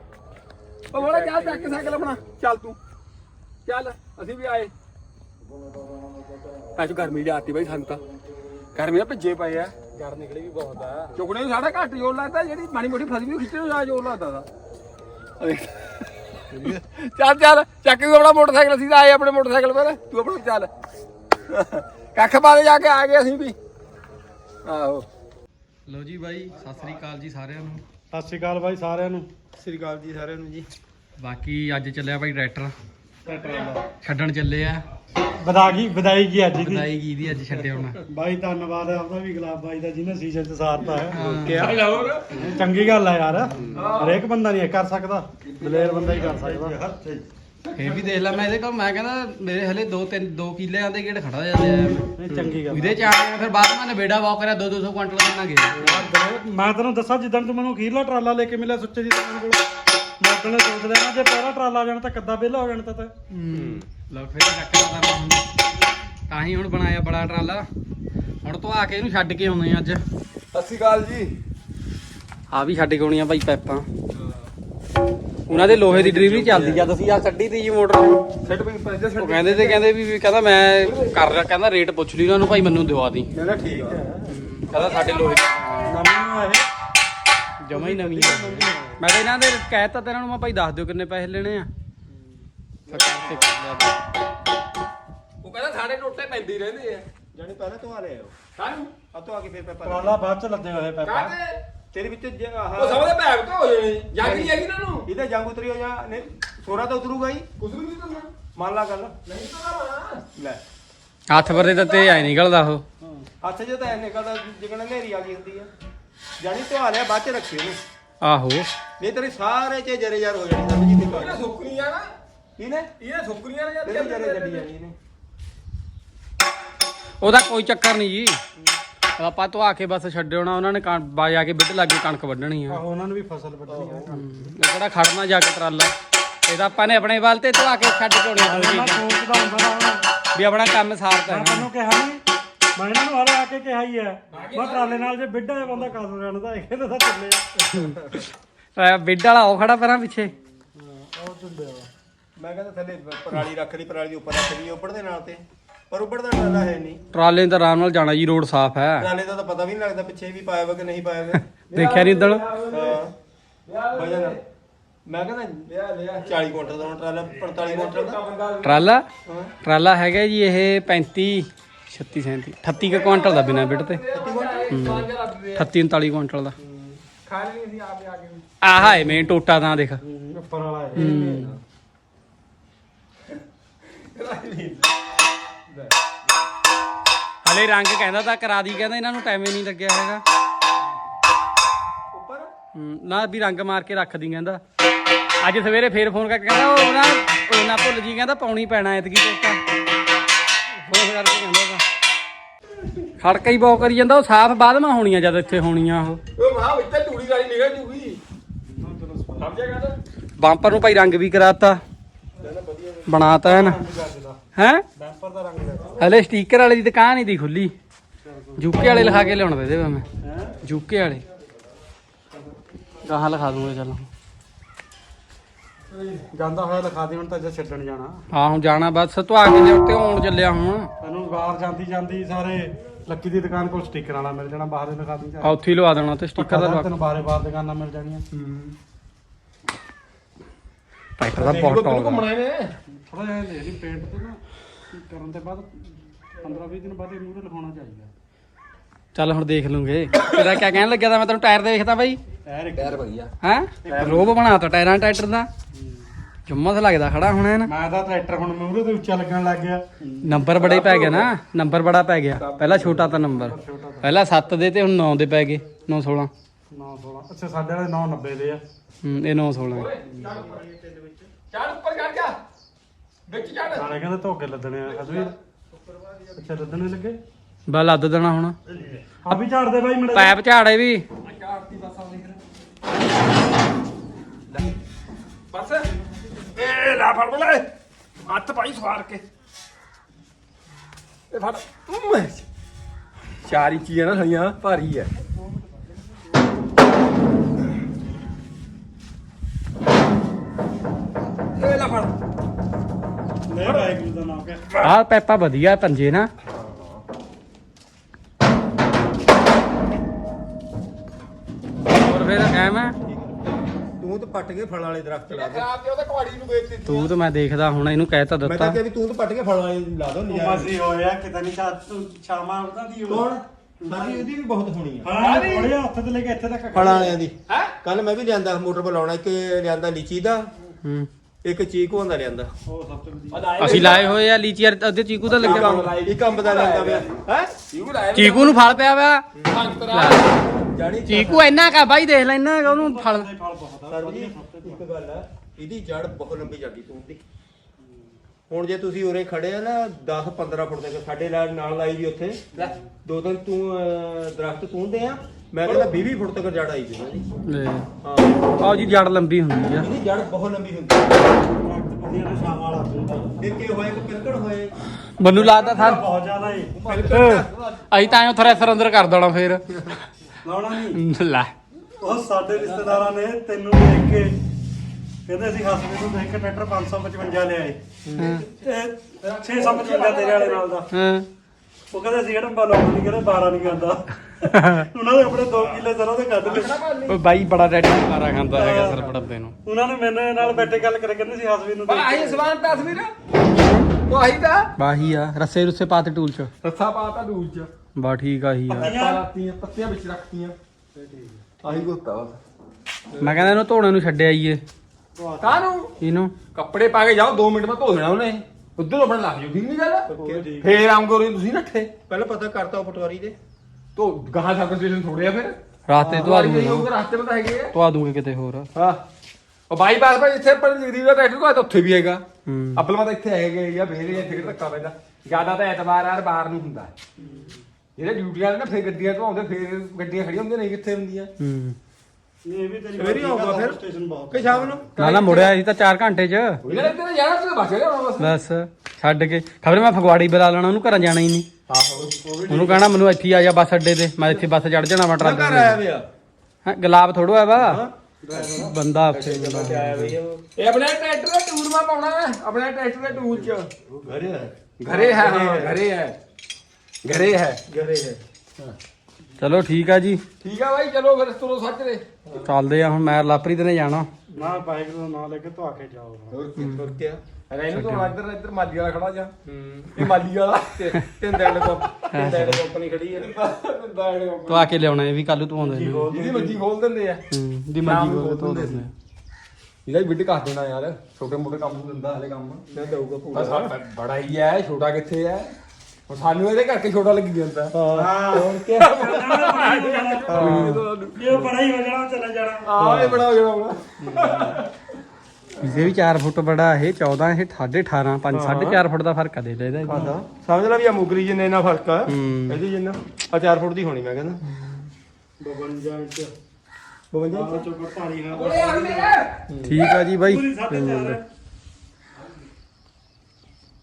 ਉਹ ਬੜਾ ਚੱਲ ਚੱਕ ਸਾਈਕਲ ਆਪਣਾ। ਚੱਲ ਤੂੰ। ਚੱਲ ਅਸੀਂ ਵੀ ਆਏ। ਅੱਜ ਗਰਮੀ ਜਾਤੀ ਬਈ ਸਾਨੂੰ ਤਾਂ। ਗਰਮੀ ਨਾਲ ਭਿੱਜੇ ਪਏ ਆ। ਜੜ ਨਿਕਲੇ ਵੀ ਬਹੁਤ ਆ। ਚੁਗਣੇ ਨੂੰ ਸਾਡਾ ਘੱਟ ਜ਼ੋਰ ਲੱਗਦਾ ਜਿਹੜੀ ਮਾੜੀ ਮੋਟੀ ਫਸੀ ਵੀ ਖਿੱਚਣ ਨੂੰ ਜ਼ੋਰ ਲੱਗਦਾ ਦਾ ਚੱਲ ਚੱਲ ਚੱਕ ਕੇ ਆਪਣਾ ਮੋਟਰਸਾਈਕਲ ਅਸੀਂ ਤਾਂ ਆਏ ਆਪਣੇ ਮੋਟਰਸਾਈਕਲ ਪਰ ਤੂੰ ਆਪਣਾ ਚੱਲ। ਕੱਖ ਬਾਰੇ ਜਾ ਕੇ ਆ ਗਏ ਅਸੀਂ ਵੀ। ਆਹੋ। ਲਓ ਜੀ ਬਾਈ ਸਤਿ ਸ੍ਰੀ ਅਕਾਲ ਜੀ ਸਾਰਿਆਂ ਨੂੰ। ਸਤਿ ਸ਼੍ਰੀ ਅਕਾਲ ਬਾਈ ਸਾਰਿਆਂ ਨੂੰ। ਸ਼੍ਰੀ ਅਕਾਲ ਜੀ ਸਾਰਿਆਂ ਨੂੰ ਜੀ। ਬਾਕੀ ਅੱਜ ਚੱਲਿਆ ਬਾਈ ਟਰੈਕਟਰ। ਛੱਡਣ ਚੱਲੇ ਆ। ਵਧਾਈ ਵਧਾਈ ਕੀ ਅੱਜ ਦੀ। ਵਧਾਈ ਕੀ ਦੀ ਅੱਜ ਛੱਡਿਆ ਹੁਣ। ਬਾਈ ਧੰਨਵਾਦ ਹੈ ਉਹਦਾ ਵੀ ਗੁਲਾਬ ਬਾਈ ਦਾ ਜਿਹਨੇ ਸੀਜ਼ਨ ਚ ਸਾਰਤਾ ਹੈ। ਕਿਹਾ ਚੰਗੀ ਗੱਲ ਹੈ ਯਾਰ। ਹਰੇਕ ਬੰਦਾ ਨਹੀਂ ਇਹ ਕਰ ਸਕਦਾ। ਦਲੇਰ ਬੰਦਾ ਹੀ ਕਰ ਸਕਦਾ। ਫੇਰ ਵੀ ਦੇਖ ਲੈ ਮੈਂ ਇਹਦੇ ਕੋਲ ਮੈਂ ਕਹਿੰਦਾ ਮੇਰੇ ਹਲੇ 2 3 2 ਕਿੱਲਿਆਂ ਦੇ ਗੇੜ ਖੜਾ ਜਾਂਦੇ ਆ। ਇਹ ਚੰਗੀ ਗੱਲ ਇਹਦੇ ਚ ਆ ਗਿਆ ਫਿਰ ਬਾਅਦ ਮੈਂ ਨਵੇੜਾ ਵਾਕ ਕਰਿਆ 2 200 ਕੁਇੰਟਲ ਦੇਣਾ ਗਿਆ। ਮੈਂ ਤੈਨੂੰ ਦੱਸਾਂ ਜਿੱਦਣ ਤੂੰ ਮੈਨੂੰ ਅਖੀਰਲਾ ਟਰਾਲਾ ਲੈ ਕੇ ਮਿਲਿਆ ਸੁੱਚੇ ਦੀ ਦੁਕਾਨ ਕੋਲ ਮੈਂ ਉਦੋਂ ਸੋਚ ਲਿਆ ਜੇ ਪਹਿਲਾ ਟਰਾਲਾ ਆ ਜਾਣਾ ਤਾਂ ਕੱਦਾ ਵਿਹਲਾ ਹੋ ਜਾਣਾ ਤਾਂ ਹੂੰ ਲੋ ਫਿਰ ਟੱਕਰ ਕਰਨਾ ਹੁਣ। ਤਾਂ ਹੀ ਹੁਣ ਬਣਾਇਆ ਬੜਾ ਟਰਾਲਾ। ਹੁਣ ਤੋਂ ਆ ਕੇ ਇਹਨੂੰ ਛੱਡ ਕੇ ਆਉਂਦੇ ਆ ਅੱਜ। ਸਤਿ ਸ਼੍ਰੀ ਅਕਾਲ ਜੀ। ਆ ਵੀ ਛੱਡ ਕੇ ਆਉਣੀਆਂ ਭਾਈ ਪੈਪਾਂ। ਉਹਨਾਂ ਦੇ ਲੋਹੇ ਦੀ ਡਿਲੀਵਰੀ ਚੱਲਦੀ। ਆ ਤੁਸੀਂ ਆ ਛੱਡੀ ਤੀ ਜੀ ਮੋਟਰ ਸੈਟ ਵੀ ਪੈਸੇ ਉਹ ਕਹਿੰਦੇ ਤੇ ਕਹਿੰਦੇ ਵੀ ਵੀ ਕਹਿੰਦਾ ਮੈਂ ਕਰ ਰਿਹਾ ਕਹਿੰਦਾ ਰੇਟ ਪੁੱਛ ਲਈ ਉਹਨਾਂ ਨੂੰ ਭਾਈ ਮੈਨੂੰ ਦਿਵਾ ਦੀ। ਕਹਿੰਦਾ ਠੀਕ ਆ ਕਹਿੰਦਾ ਸਾਡੇ ਲੋਹੇ ਨਵੀਂ ਨੂੰ ਇਹ। ਜਮਾ ਹੀ ਨਵੀਂ ਆ। ਮੈਂ ਤਾਂ ਇਹਨਾਂ ਦੇ ਕਹਿਤਾ ਤੇ ਇਹਨਾਂ ਨੂੰ ਮੈਂ ਭਾਈ ਦੱਸ ਦਿਓ ਕਿੰਨੇ ਪੈਸੇ ਲੈਣੇ ਆ। ਸਰਕਾਰ ਤੇ ਕਰ ਲਿਆ ਜੀ। ਉਹ ਕਹਿੰਦਾ ਸਾਡੇ ਟੋਟੇ ਪੈਂਦੇ ਹੀ ਰਹਿੰਦੇ ਆ। ਜਾਨੀ ਪਹਿਲਾਂ ਤੋਂ ਆ ਰਹੇ ਹੋ? ਕਾਹਨੂੰ ਆ ਤੋਂ ਆ ਕੇ ਫਿਰ ਪੈਪਾ ਟਰਾਲਾ ਬਾਅਦ ਚ ਲੱਦੇ ਹੋਏ ਪੈਪਾ ਕਾਹਦੇ? ਤੇਰੇ ਵਿੱਚ ਜ- ਆਹ ਉਹ ਸਭ ਦੇ ਭੈਗ ਤੋਂ ਹੋ ਜਾਣੇ। ਜੱਗ ਨਹੀਂ। ਹੈਗੀ ਇਹਨਾਂ ਨੂੰ? ਇਹਦਾ ਜੰਗ ਉਤਰੀ ਹੋ ਜਾ ਨਹੀਂ ਸੋਰਾ ਤਾਂ ਉਤਰੂਗਾ ਹੀ। ਕੁਝ ਵੀ ਨਹੀਂ ਕਰਨਾ ਮੰਨ ਲਾ ਗੱਲ। ਨਹੀਂ ਕਰਨਾ ਲੈ। ਹੱਥ ਪਰਦੇ ਤਾਂ ਤੇ ਆਈ ਨਿਕਲਦਾ ਉਹ। ਹੱਥ 'ਚ ਤਾਂ ਐ ਨਿਕਲਦਾ ਜਿਗਣ ਹਨੇਰੀ ਆ ਗਈ ਹੁੰਦੀ ਆ। ਜਾਨੀ ਧਵਾ ਲਿਆ ਬਾਅਦ ਚ ਰੱਖੀ ਉਹਨੂੰ। ਆਹੋ। ਨਹੀਂ ਤੇਰੇ ਸਾਰੇ ਚ ਜਰੇ ਯਾਰ ਹੋ ਜਾਣੀ ਸਮਝ ਜੀ ਇਹਨੇ ਤੇ ਸੁੱਕਰੀਆਂ ਨਾ। ਇਹਨੇ? ਇਹਨੇ ਸੁੱਕਰੀਆਂ ਨੇ ਤੇਰੇ ਜਰੇ ਛੱਡੀ ਜਾਣੀ ਇਹਨੇ। ਉਹਦਾ ਕੋਈ ਚੱਕਰ ਨਹੀਂ ਜੀ। ਆਪਾਂ ਤੋਂ ਆ ਕੇ ਬਸ ਛੱਡੇ ਹੋਣਾ ਉਹਨਾਂ ਨੇ ਕਣ- ਬਾਜ ਆ ਕੇ ਬਿੱਡ ਲੱਗੇ ਕਣਕ ਵੱਢਣੀ ਆ। ਆਹੋ ਉਹਨਾਂ ਨੂੰ ਵੀ ਫਸਲ ਵੱਢਣੀ ਹੈ ਇਹ ਕਿਹੜਾ ਖੜਨਾ ਜਾ ਕੇ ਟਰਾਲਾ। ਇਹਦਾ ਆਪਾਂ ਨੇ ਆਪਣੇ ਵੱਲ ਤੇ ਧਵਾ ਕੇ ਛੱਡ ਕੇ ਆਉਣੀ ਆ। ਹੁੰਦਾ ਨਾ ਹੁਣ ਵੀ ਆਪਣਾ ਕੰਮ ਸਾਰਤਾ ਮੈਂ ਹੈ ਤੈਨੂੰ ਕਿਹਾ ਨਹੀਂ ਮੈਂ ਇਹਨਾਂ ਨੂੰ ਹਾਲੇ ਆ ਕੇ ਕਿਹਾ ਹੀ ਹੈ ਮੈਂ ਟਰਾਲੇ ਨਾਲ ਜੇ ਬਿੱਡਾ ਹੈ ਬੰਦਾ ਕਸ ਜਾਣਦਾ ਇਹ ਤਾਂ ਚੱਲੇ ਆ ਅਹ ਬਿੱਡ ਵਾਲਾ ਉਹ ਖੜਾ ਪਰਾਂ ਪਿੱਛੇ। ਉਹ ਚੁੰਦੇ ਆ ਮੈਂ ਕਹਿੰਦਾ ਥੱਲੇ ਪਰਾਲੀ ਰੱਖ ਲਈ ਪਰਾਲੀ ਦੇ ਉੱਪਰ ਰੱਖ ਲਈ ਉੱਪਰ ਦੇ ਨਾਲ ਤੇ। ਪਰ ਉੱਪਰ ਦਾ ਟਰਾਲਾ ਹੈ ਨਹੀਂ। ਟਰਾਲੇ ਤਾਂ ਆਰਾਮ ਨਾਲ ਜਾਣਾ ਜੀ ਰੋਡ ਸਾਫ਼ ਹੈ। ਟਰਾਲੇ ਦਾ ਤਾਂ ਪਤਾ ਵੀ ਨਹੀਂ ਲੱਗਦਾ ਪਿੱਛੇ ਵੀ ਪਾਇਆ ਵਾ ਕਿ ਨਹੀਂ ਪਾਇਆ ਵਾ। ਦੇਖਿਆ ਨਹੀਂ ਉਦਣ ਹਾਂ। ਵਜਨ ਮੈਂ ਕਹਿੰਦਾ 40 ਕੁਇੰਟਲ ਦਾ ਹੁਣ ਟਰਾਲਾ 45 ਕੁਇੰਟਲ ਦਾ। ਟਰਾਲਾ? ਹਾਂ। ਟਰਾਲਾ ਹੈਗਾ ਜੀ ਇਹ 35 36 37 38 ਕੁ ਕੁਇੰਟਲ ਦਾ ਬਿਨਾ ਬਿੱਡ ਤੇ। 38 39 ਕੁਇੰਟਲ ਦਾ। ਆਹ ਹੈ ਮੇਨ ਟੋਟਾ ਤਾਂ ਦੇਖ। ਉੱਪਰ ਵਾਲਾ ਹੈ। ਹੂੰ। ਹਲੇ ਰੰਗ ਕਹਿੰਦਾ ਤਾਂ ਕਰਾ ਦੀ ਕਹਿੰਦਾ ਇਹਨਾਂ ਨੂੰ ਟਾਈਮ ਹੀ ਨਹੀਂ ਲੱਗਿਆ ਹੈਗਾ। ਉੱਪਰ? ਹੂੰ, ਨਾ ਵੀ ਰੰਗ ਮਾਰ ਕੇ ਰੱਖ ਦੀ ਕਹਿੰਦਾ। ਅੱਜ ਸਵੇਰੇ ਫੇਰ ਫੋਨ ਕਰਕੇ ਕਹਿੰਦਾ ਉਹ ਨਾ ਉਹ ਨਾ ਭੁੱਲ ਜੀ ਕਹਿੰਦਾ ਪਾਉਣੀ ਪੈਣਾ ਐਤਕੀ ਟੋਟਾ ਫੋਨ ਕਰਕੇ ਕਹਿੰਦਾ ਤਾਂ ਖੜਕਾ ਹੀ ਬਹੁਤ ਕਰੀ ਜਾਂਦਾ ਉਹ ਸਾਫ਼ ਬਾਅਦ ਮਾ ਹੋਣੀਆਂ ਜਦ ਇੱਥੇ ਹੋਣੀਆਂ ਉਹ। ਉਹ ਮਾਂ ਇੱਥੇ ਟੂੜੀ ਗਾੜੀ ਨਿਕਲ ਜੂਗੀ। ਸਮਝਿਆ ਗੱਲ? ਬੰਪਰ ਨੂੰ ਭਾਈ ਰੰਗ ਵੀ ਕਰਾਤਾ। ਬਣਾਤਾ ਹੈ ਨਾ ਹੈ? ਬੈਂਪਰ ਦਾ ਰੰਗ ਹਲੇ ਸਟicker ਵਾਲੇ ਦੀ ਦੁਕਾਨ ਹੀ ਦੀ ਖੁੱਲੀ। ਜੂਕੇ ਵਾਲੇ ਲਿਖਾ ਕੇ ਲਿਆਉਣ ਦੇ ਦੇ ਮੈਂ ਜੂਕੇ ਵਾਲੇ। ਗਾਹਾਂ ਲਿਖਾ ਦੂੰਗਾ ਚੱਲ। ਜਾਂਦਾ ਹੋਇਆ ਲਿਖਾ ਦੇ ਹੁਣ ਤਾਂ ਜੇ ਛੱਡਣ ਜਾਣਾ। ਹਾਂ ਹੁਣ ਜਾਣਾ ਬਸ। ਧਵਾ ਕੇ ਜੇ ਉੱਤੇ ਆਉਣ ਚੱਲਿਆ ਹੁਣ। ਤੈਨੂੰ ਬਾਹਰ ਜਾਂਦੀ ਜਾਂਦੀ ਸਾਰੇ ਲੱਕੀ ਦੀ ਦੁਕਾਨ ਕੋਲ ਸਟicker ਵਾਲਾ ਮਿਲ ਜਾਣਾ ਬਾਹਰ ਲਿਖਾ ਦੀ ਆ ਉੱਥੇ ਹੀ ਲਵਾ ਦੇਣਾ ਤੇ ਸਟicker ਦਾ ਤੈਨੂੰ ਬਾਹਰੇ ਬਾਹਰ ਦੁਕਾਨਾਂ ਮਿਲ ਜਾਣੀਆਂ। ਟਰੈਕਟਰ ਦਾ ਬਹੁਤ ਟੌਪ ਘੁੰਮਣਾ ਇਹਨੇ? ਥੋੜਾ ਜਿਹਾ ਦੇ ਦੀ ਪੇਂਟ ਤੇ ਨਾ। ਕਰਨ ਤੋਂ ਬਾਅਦ 15 20 ਦਿਨ ਬਾਅਦ ਇਹ ਮੂਹਰੇ ਲਿਖਾਉਣਾ ਚਾਹੀਦਾ। ਚੱਲ ਹੁਣ ਦੇਖ ਲੂੰਗੇ। ਤੇਰਾ ਕਿਆ ਕਹਿਣ ਲੱਗਿਆ ਤਾਂ? ਮੈਂ ਤੈਨੂੰ ਟਾਇਰ ਦੇਖਦਾ ਬਾਈ। ਇੱਕ ਯਾਰ ਵਧੀਆ। ਹੈ? ਰੋਬ ਬਣਾਤਾ ਟਾਇਰਾਂ ਟਰੈਕਟਰ ਦਾ। ਜੁੰਮਾ ਤੇ ਲੱਗਦਾ ਖੜਾ ਹੁਣ ਇਹਨ। ਮੈਂ ਤਾਂ ਟਰੈਕਟਰ ਹੁਣ ਮੂਹਰੇ ਤੇ ਉੱਚਾ ਲੱਗਣ ਲੱਗ ਗਿਆ। ਨੰਬਰ ਬੜਾ ਹੀ ਪੈ ਗਿਆ ਨਾ। ਨੰਬਰ ਬੜਾ ਪੈ ਗਿਆ। ਪਹਿਲਾਂ ਛੋਟਾ ਤਾਂ ਨੰਬਰ। ਪਹਿਲਾਂ 7 ਦੇ ਤੇ ਹੁਣ 9 ਦੇ ਪੈ ਗਏ। 9 16 9 16 ਅੱਛਾ ਸਾਡੇ ਵਾਲੇ 9 90 ਦੇ ਆ। ਹੂੰ ਇਹ 9 16 ਚੜ ਉੱਪਰ ਚੜ ਜਾ। ਵਿੱਚ ਚੜ ਨਾਲੇ ਕਹਿੰਦੇ ਧੋਕੇ ਲੱਦਣੇ ਆ। ਅਸਵੀਰ ਅੱਛਾ ਲੱਦਣੇ ਲੱਗੇ? ਬਾ ਲੱਦ ਦੇਣਾ ਹੁਣ। ਆ ਵੀ ਝਾੜ ਦੇ ਬਾਈ ਮੜਾ ਪੈਪ ਝਾੜੇ ਵੀ। ਬਸ। ਇਹ ਲਾ ਫੜ ਲੈ ਹੱਥ ਪਾਈ ਸਵਾਰ ਕੇ। ਇਹ ਫੜ। ਉਮ। ਚਾਰ ਹੈ ਨਾ ਹਲੀਆਂ ਭਾਰੀ ਹੈ ਇਹ ਲਾ ਫੜ। ਲੈ ਬਾਈਕ ਦਾ ਨਾਮ ਕਿਆ ਆਹ ਪੈਪਾ ਵਧੀਆ ਪੰਜੇ ਨਾ। ਹੋਰ ਫਿਰ ਐਮ ਹੈ ਤੂੰ ਤਾਂ ਪੱਟ ਕੇ ਫਲ ਵਾਲੇ ਦਰਖਤ ਲਾ ਦੇ। ਖਰਾਬ ਤੇ ਉਹਦੇ ਕੁਆੜੀ ਨੂੰ ਵੇਚ ਦਿੱਤੀ ਤੂੰ ਤਾਂ ਮੈਂ ਦੇਖਦਾ ਹੁਣ ਇਹਨੂੰ ਕਹਿ ਤਾਂ ਮੈਂ ਦਿੱਤਾ। ਕਿਹਾ ਵੀ ਤੂੰ ਤਾਂ ਪੱਟ ਕੇ ਫਲ ਵਾਲੇ ਲਾ ਦੋ ਨਜ਼ਾਰਾ ਮਸੀ ਹੋਇਆ ਕਿਤੇ ਨਹੀਂ ਚਾ ਤੂੰ ਸ਼ਾਮਾਂ ਉਹਦਾ ਦੀ ਕੌਣ? ਸਾਡੀ ਉਹਦੀ ਵੀ ਬਹੁਤ ਹੋਣੀ ਆ। ਹਾਂ ਥੋੜੇ ਹੱਥ ਤੇ ਲੈ ਕੇ ਇੱਥੇ ਤੱਕ ਫਲਾਂ ਵਾਲਿਆਂ ਦੀ। ਹੈ? ਕੱਲ ਮੈਂ ਵੀ ਲਿਆਂਦਾ ਮੋਟਰ ਬੁਲਾਉਣਾ ਇੱਕ ਲਿਆਂਦਾ ਲੀਚੀ ਦਾ। ਹੂੰ। ਇੱਕ ਚੀਕੂ ਦਾ ਲਿਆਂਦਾ। ਉਹ ਸਭ ਤੋਂ ਵਧੀਆ। ਅਸੀਂ ਲਾਏ ਹੋਏ ਆ ਲੀਚੀ ਯਾਰ ਅੱਧੇ ਚੀਕੂ ਤਾਂ ਇੱਕ ਲੱਗਿਆ ਅੰਬ ਇੱਕ ਅੰਬ ਦਾ ਲਿਆਂਦਾ ਪਿਆ। ਹੈ? ਚੀਕੂ ਲਾਇਆ ਚੀਕੂ ਨੂੰ ਫਲ ਪਿਆ ਵਾ। ਜਾਣੀ ਚੀਕੂ ਇੰਨਾ ਕਾ ਬਾਈ ਦੇਖ ਲੈ ਇੰਨਾ ਕਾ ਉਹਨੂੰ ਫਲ। ਫਲ ਬਹੁਤ ਆ ਸਰ ਜੀ ਇੱਕ ਗੱਲ ਆ ਇਹਦੀ ਜੜ ਬਹੁਤ ਲੰਬੀ ਜਾਂਦੀ ਤੂੰ ਦੀ ਹੁਣ ਜੇ ਤੁਸੀਂ ਉਰੇ ਖੜੇ ਆ ਨਾ 10 15 ਫੁੱਟ ਤੱਕ ਸਾਡੇ ਨਾਲ ਨਾਲ ਲਾਈ ਵੀ ਉੱਥੇ। ਦੋ ਦਿਨ ਤੂੰ ਅਹ, ਦਰਖਤ ਤੂੰਦੇ ਆ ਮੈਂ ਕਹਿੰਦਾ 20 20 ਫੁੱਟ ਤੱਕ ਜੜ ਆਈ ਜੀ। ਲੈ। ਹਾਂ। ਜੀ ਜੜ ਲੰਬੀ ਹੁੰਦੀ ਆ। ਇਹਦੀ ਜੜ ਬਹੁਤ ਲੰਬੀ ਹੁੰਦੀ ਹੈ ਨਿੱਕੇ ਹੋਏ ਕੋ ਪਿਲਕੜ ਹੋਏ। ਮੈਨੂੰ ਲੱਗਦਾ ਥਾ ਬਹੁਤ ਜ਼ਿਆਦਾ ਹੀ। ਅਸੀਂ ਤਾਂ ਐਂ ਥਰੈਸਰ ਅੰਦਰ ਕਰ ਦੇਣਾ ਫੇਰ। ਲਾਉਣਾ ਨਹੀਂ ਲੈ। ਉਹ ਸਾਡੇ ਰਿਸ਼ਤੇਦਾਰਾਂ ਨੇ ਤੈਨੂੰ ਦੇਖ ਕੇ ਕਹਿੰਦੇ ਅਸੀਂ ਹਸਬੇ ਨੂੰ ਦੇਖ ਕੇ ਟਰੈਕਟਰ 555 ਲਿਆਏ। ਤੇ 655 ਤੇਰੇ ਵਾਲੇ ਨਾਲ ਦਾ। ਹਾਂ। ਉਹ ਕਹਿੰਦੇ ਕਿਹੜਾ ਲਾਉਣਾ ਨਹੀਂ ਕਹਿੰਦੇ 12 ਨਹੀਂ ਕਰਦਾ ਉਹਨਾਂ ਦੇ ਆਪਣੇ 2 ਕਿੱਲੇ ਸਰੋਂ ਦੇ ਕੱਢ ਲਏ ਓਏ ਬਾਈ ਬੜਾ ਡੈਡੀ ਮਾਰਾ ਖਾਂਦਾ ਹੈਗਾ ਸਿਰ ਪੜਦੇ ਨੂੰ। ਉਹਨਾਂ ਨੇ ਮੇਰੇ ਨਾਲ ਬੈਠੇ ਗੱਲ ਕਰੇ ਕਹਿੰਦੇ ਸੀ ਹਸਬੇ ਨੂੰ ਆਹੀ ਸਵਾਨ ਤਸਵੀਰ ਉਹ ਆਹੀ ਦਾ ਬਾਹੀ ਆ ਰੱਸੇ ਰੁੱਸੇ ਪਾਤੇ ਟੂਲ ਚ। ਰੱਸਾ ਪਾਤਾ ਦੂਰ ਚ। ਬਾ ਠੀਕ ਆ ਹੀ ਆ। ਪਾਤੀਆਂ ਪੱਤੀਆਂ ਵਿੱਚ ਰੱਖਤੀਆਂ। ਆਹੀ ਕੋਤਾ ਮੈਂ ਕਹਿੰਦਾ ਇਹਨੂੰ ਧੋਣੇ ਨੂੰ ਛੱਡਿਆ ਈਏ ਕਾਹਨੂੰ? ਇਹਨੂੰ ਕੱਪੜੇ ਪਾ ਕੇ ਜਾਓ 2 ਮਿੰਟ ਮੈਂ ਧੋ ਦੇਣਾ ਉਹਨੇ। ਉਧਰ ਆਪਣ ਲੱਗ ਠੀਕ ਨਹੀਂ ਗੱਲ? ਫੇਰ ਆਉਂਗੇ ਉਰੇ ਤੁਸੀਂ ਨੱਠੇ ਪਹਿਲਾਂ ਪਤਾ ਕਰਤਾ ਉਹ ਪਟਵਾਰੀ ਦੇ। ਤੋ ਗਾਹਾਂ ਸਰਵਿਸ ਸਟੇਸ਼ਨ ਥੋੜੇ ਆ ਫਿਰ। ਰਾਸਤੇ ਧਵਾ ਦੂੰਗਾ ਉਹ ਰਸਤੇ ਵਿੱਚ ਹੈਗੇ ਆ। ਧਵਾ ਦੂੰਗੇ ਕਿਤੇ ਹੋਰ। ਹਾਂ। ਉਹ ਬਾਈ ਬਾਸ ਭਾਈ ਇੱਥੇ ਪਰ ਜਗਦੀਪ ਦਾ ਟਰੈਕਟਰ ਕੋਲ ਉੱਥੇ ਵੀ ਹੈਗਾ। ਹੂੰ। ਅੱਬਲ ਮੈਂ ਤਾਂ ਇੱਥੇ ਹੈਗੇ ਜਾਂ ਫੇਰ ਇੱਥੇ ਕਿਹੜਾ ਧੱਕਾ ਪੈਂਦਾ। ਜ਼ਿਆਦਾ ਤਾਂ ਐਤਵਾਰ ਯਾਰ ਬਾਹਰ ਨੂੰ ਹੁੰਦਾ। ਜਿਹੜੇ ਡਿਊਟੀਆਂ ਨੇ ਨਾ ਫੇਰ ਗੱਡੀਆਂ ਧਵਾਉਂਦੇ ਫੇਰ ਗੱਡੀਆਂ ਖੜੀਆਂ ਹੁੰਦੀਆਂ ਨਹੀਂ ਕਿੱਥੇ ਹੁੰਦੀਆਂ। ਹੂੰ ਇਹ ਵੀ ਤੇਰੀ ਸਵੇਰੇ ਆਊਗਾ ਫਿਰ? ਸਟੇਸ਼ਨ ਬਹੁਤ ਕਿ ਸ਼ਾਮ ਨੂੰ? ਨਾ ਨਾ ਮੁੜਿਆ ਸੀ ਤਾਂ 4 ਘੰਟੇ ਚ। ਜਾਣਾ ਬਸ ਜਾਣਾ ਬਸ। ਬਸ ਛੱਡ ਕੇ। ਖਬਰ ਮੈਂ ਫਗਵਾੜੀ ਬੁਲਾ ਲੈਣਾ ਉਹਨੂੰ ਘਰਾਂ ਜਾਣਾ ਹੀ ਨਹੀਂ। ਆਹੋ ਉਹਨੂੰ ਕਹਿਣਾ ਮੈਨੂੰ ਇੱਥੇ ਹੀ ਆ ਜਾ ਬੱਸ ਅੱਡੇ ਤੇ। ਮੈਂ ਇੱਥੇ ਬੱਸ ਚੜ ਜਾਣਾ ਵਾ ਘਰ ਟਰਾਲੇ ਆਇਆ ਪਿਆ? ਹਾਂ ਗੁਲਾਬ ਥੋੜੋ ਆ ਵਾ। ਬੰਦਾ ਉੱਥੇ ਆਇਆ ਬਈ ਉਹ। ਇਹ ਆਪਣੇ ਟਰੈਕਟਰ ਦਾ ਟੂਰ ਮੈਂ ਪਾਉਣਾ ਹੈ ਆਪਣੇ ਟਰੈਕਟਰ ਦੇ ਟੂਰ ਚ। ਘਰੇ ਹੈ। ਘਰੇ ਹੈ ਹਾਂ ਘਰੇ ਹੈ। ਘਰੇ ਹੈ। ਘਰੇ ਹੈ। ਚਲੋ ਠੀਕ ਆ ਜੀ। ਠੀਕ ਆ ਬਾਈ ਚਲੋ ਫਿਰ ਤੁਰੋ ਸੱਚ ਦੇ ਚੱਲਦੇ ਆ ਹੁਣ ਮੈਂ ਲਾਪਰੀਤ ਨੇ ਜਾਣਾ। ਨਾ ਬਾਈਕ ਦਾ ਨਾਂ ਲੈ ਕੇ ਧਵਾ ਕੇ ਜਾਓ। ਹੋਰ ਕੀ ਹੋਰ ਕੀ ਇਹਨੂੰ ਤੋਂ ਇੱਧਰ ਇੱਧਰ ਮਾਲੀ ਵਾਲਾ ਖੜਾ ਜਾ। ਇਹ ਮਾਲੀ ਵਾਲਾ। ਤਿੰਨ ਡੈਡ ਕੋਪ ਤਿੰਨ ਡੈਡ ਕੰਪਨੀ ਖੜੀ ਹੈ ਤੂੰ ਆ ਕੇ ਲਿਆਉਣਾ ਇਹ ਵੀ ਕੱਲ ਤੂੰ ਆਉਂਦੇ ਨੇ। ਇਹਦੀ ਮੱਜੀ ਖੋਲ ਦਿੰਦੇ ਆ। ਹੂੰ ਦੀ ਮਰਜ਼ੀ ਕੋਲ ਤੋਂ ਦਿੰਦੇ ਆ। ਇਹਦਾ ਬਿੱਡ ਕੱਸ ਦੇਣਾ ਯਾਰ। ਛੋਟੇ ਮੋਟੇ ਕੰਮ ਨੂੰ ਦਿੰਦਾ ਹਲੇ ਕੰਮ। ਮੈਂ ਦਊਗਾ ਪੂਰਾ। ਬੜਾ ਹੀ ਹੈ ਛੋਟਾ ਕਿੱਥੇ ਹੈ ਸਾਨੂੰ ਇਹਦੇ ਕਰਕੇ ਛੋਟਾ ਲੱਗੀ ਜਾਂਦਾ। ਹਾਂ। ਹੋਰ ਕੀ? ਇਹ ਬੜਾ ਹੀ ਹੋ। ਜਾਣਾ ਚੱਲ ਜਾਣਾ। ਆ ਇਹ ਬੜਾ ਹੋ ਜਾਣਾ ਹੁਣ। ਇਸੇ ਵੀ 4 ਫੁੱਟ ਬੜਾ ਇਹ 14 ਇਹ 18.5 5 4.5 ਫੁੱਟ ਦਾ ਫ਼ਰਕ ਆ ਦੇ ਲੈ ਇਹਦਾ ਸਮਝ ਲੈ ਵੀ ਆ ਮੁਗਰੀ ਜਿੰਨੇ ਇੰਨਾ ਫ਼ਰਕ ਆ। ਹੂੰ। ਇਹਦੇ ਜਿੰਨਾ ਆ 4 ਫੁੱਟ ਦੀ ਹੋਣੀ ਮੈਂ ਕਹਿੰਦਾ। 52 ਇੰਚ। 52 ਆਹ ਚੋਕਰ ਭਾਰੀ ਹਾਂ ਓਏ ਆ ਵੀ ਮੇਰੇ ਠੀਕ ਆ ਜੀ ਬਾਈ। ਪੂਰੀ 4.5